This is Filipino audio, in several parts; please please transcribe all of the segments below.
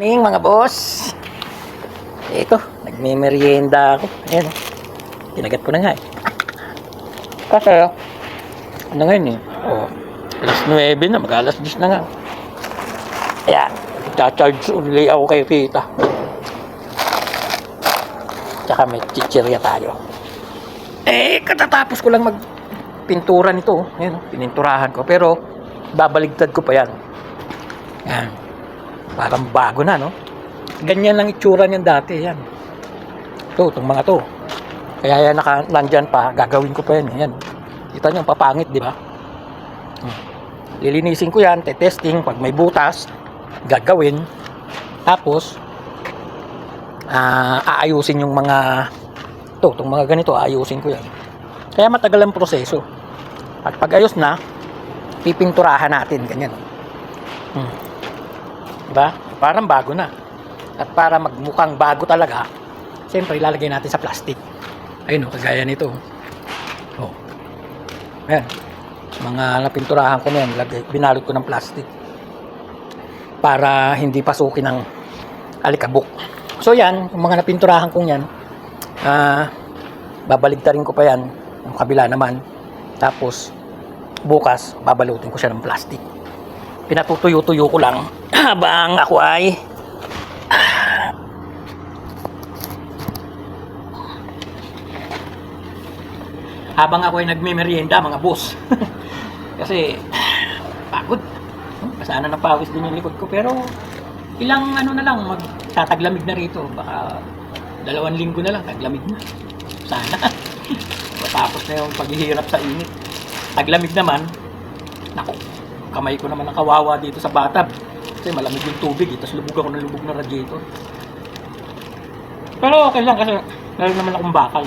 Ning mga boss. Ito, nagme-merienda ako. Ayan. Kinagat ko na nga eh. Kasi, ano ngayon eh. Oh, alas 9 na, mag alas 10 na nga. Ayan, charge uli ako kay Rita. Tsaka may chichirya tayo. Eh, katatapos ko lang magpintura nito. Ayan, pininturahan ko. Pero, babaligtad ko pa yan. Ayan. Parang bago na, no? Ganyan lang itsura niyan dati, yan. Ito, itong mga to. Kaya yan naka, nandyan pa, gagawin ko pa yan, yan. Kita niyo, ang papangit, di ba? Hmm. Lilinisin ko yan, te-testing, pag may butas, gagawin. Tapos, ah, aayusin yung mga, to, itong mga ganito, aayusin ko yan. Kaya matagal ang proseso. At pag ayos na, pipinturahan natin, ganyan. Hmm. Diba? Parang bago na. At para magmukhang bago talaga, siyempre ilalagay natin sa plastic. Ayun o, kagaya nito. Oh. Ayan. Mga napinturahan ko na yan, binalot ko ng plastic. Para hindi pasukin ng alikabok. So yan, yung mga napinturahan kong yan, ah, babaligtarin ko pa yan, yung kabila naman. Tapos, bukas, babalutin ko siya ng plastic pinatutuyo-tuyo ko lang. Habang ako ay habang ako ay nagme-merienda mga boss. Kasi pagod. Kasana ng pawis din yung likod ko. Pero ilang ano na lang magtataglamig na rito. Baka dalawang linggo na lang taglamig na. Sana. Matapos na yung paghihirap sa init. Taglamig naman. Naku, kamay ko naman ang kawawa dito sa bathtub. Kasi malamig yung tubig, eh, tapos lubog ako ng lubog na radiator. Pero okay lang kasi meron naman akong bakal.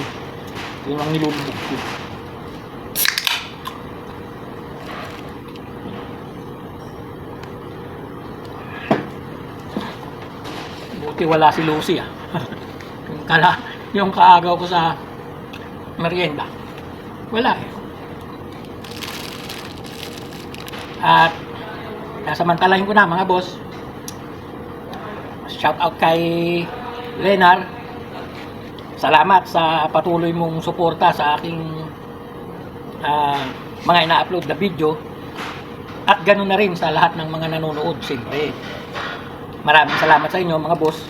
Yun ang nilulubog ko. Buti wala si Lucy ah. yung, kala, yung kaagaw ko sa merienda. Wala eh. At nasamantalahin ko na mga boss. Shout out kay Lenar. Salamat sa patuloy mong suporta sa aking ah, mga ina-upload na video. At ganoon na rin sa lahat ng mga nanonood, siyempre. Maraming salamat sa inyo mga boss.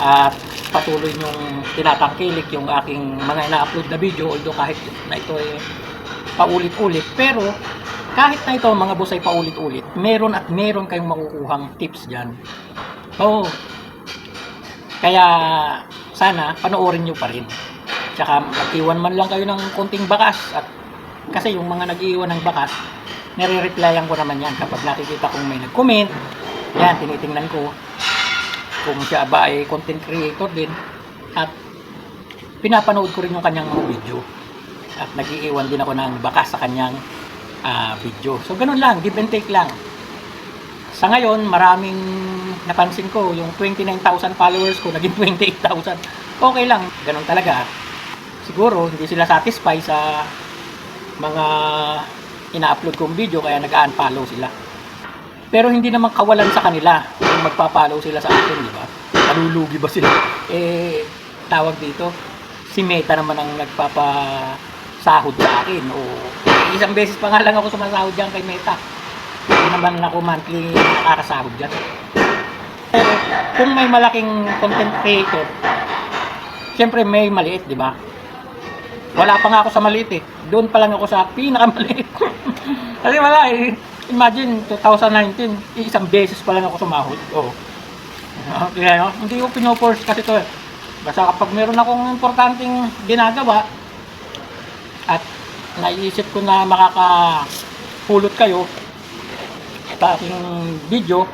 At patuloy nyong tinatangkilik yung aking mga ina-upload na video although kahit na ito ay paulit-ulit pero kahit na ito mga boss ay paulit-ulit, meron at meron kayong makukuhang tips dyan. Oo. Kaya sana panoorin nyo pa rin. Tsaka mag-iwan man lang kayo ng konting bakas at kasi yung mga nag-iwan ng bakas, nire-replyan ko naman yan kapag nakikita kong may nag-comment. Yan, tinitingnan ko kung siya ba ay content creator din at pinapanood ko rin yung kanyang mga video at nag-iiwan din ako ng bakas sa kanyang ah, video. So, ganun lang, give and take lang. Sa ngayon, maraming napansin ko, yung 29,000 followers ko, naging 28,000. Okay lang, ganun talaga. Siguro, hindi sila satisfy sa mga ina-upload kong video, kaya nag-unfollow sila. Pero hindi naman kawalan sa kanila kung magpa-follow sila sa akin, di ba? Nalulugi ba sila? Eh, tawag dito, si Meta naman ang nagpapasahod sa akin. O, isang beses pa nga lang ako sumasahod dyan kay Meta. Hindi naman ako monthly nakakasahod dyan. Pero kung may malaking content creator, siyempre may maliit, di ba? Wala pa nga ako sa maliit eh. Doon pa lang ako sa pinakamaliit. Kasi wala eh. Imagine, 2019, isang beses pa lang ako sumahod. Oo. Ah, Kaya no, hindi ko pinoforce kasi to eh. Basta kapag meron akong importanteng ginagawa at naiisip ko na makakapulot kayo sa aking video,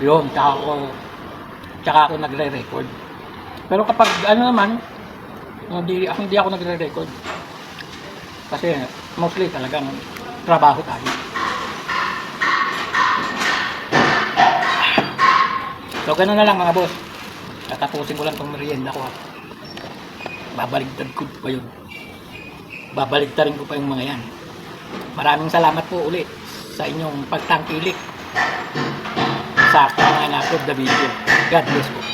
yun, tsaka ako, tsaka ako nagre-record. Pero kapag ano naman, hindi, hindi ako nagre-record. Kasi mostly talagang trabaho tayo. So, ganun na lang mga boss. Tatapusin ko lang itong merienda ko. ha. Babaligtad ko pa yun. Babaligtarin ko pa yung mga yan. Maraming salamat po ulit sa inyong pagtangkilik sa aking mga ina-upload na video. God bless po.